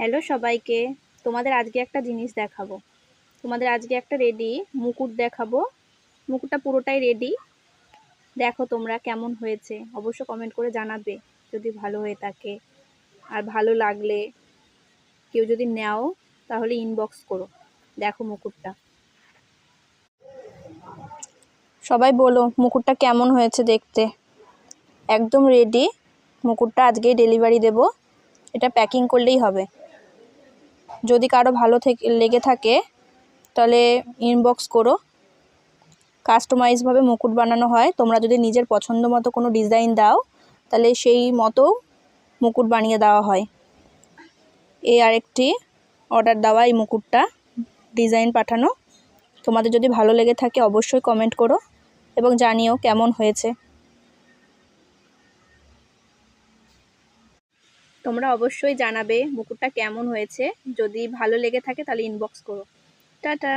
Hello সবাইকে, তোমাদের আজকে একটা জিনিস দেখাবো। তোমাদের আজকে একটা রেডি মুকুট দেখাবো। মুকুটটা পুরোটাই রেডি দেখো তোমরা কেমন হয়েছে, অবশ্য কমেন্ট করে জানাবে যদি ভালো হয়ে থাকে। আর ভালো লাগলে কেউ যদি নেও, তাহলে ইনবক্স করো। দেখো মুকুটটা। সবাই বলো মুকুটটা কেমন হয়েছে দেখতে। একদম রেডি মুকুটটা আজকেই ডেলিভারি দেব। এটা প্যাকিং করলেই হবে। যদি কারও ভালো থেকে, লেগে থাকে, তাহলে ইনবক্স করো। কাস্টমাইজভাবে মুকুট বানানো হয়। তোমরা যদি নিজের পছন্দ মতো কোনো ডিজাইন দাও, তাহলে সেই মতো মুকুট বানিয়ে দেওয়া হয়। এই আরেকটি অর্ডার দেওয়া এই মুকুটটা ডিজাইন পাঠানো। তোমাদের যদি ভালো লেগে থাকে, অবশ্যই কমেন্ট করো এবং জানিও কেমন হয়েছে। তোমরা অবশ্যই জানাবে মুকুটটা কেমন হয়েছে। যদি ভালো লেগে থাকে তাহলে ইনবক্স করো। টাটা।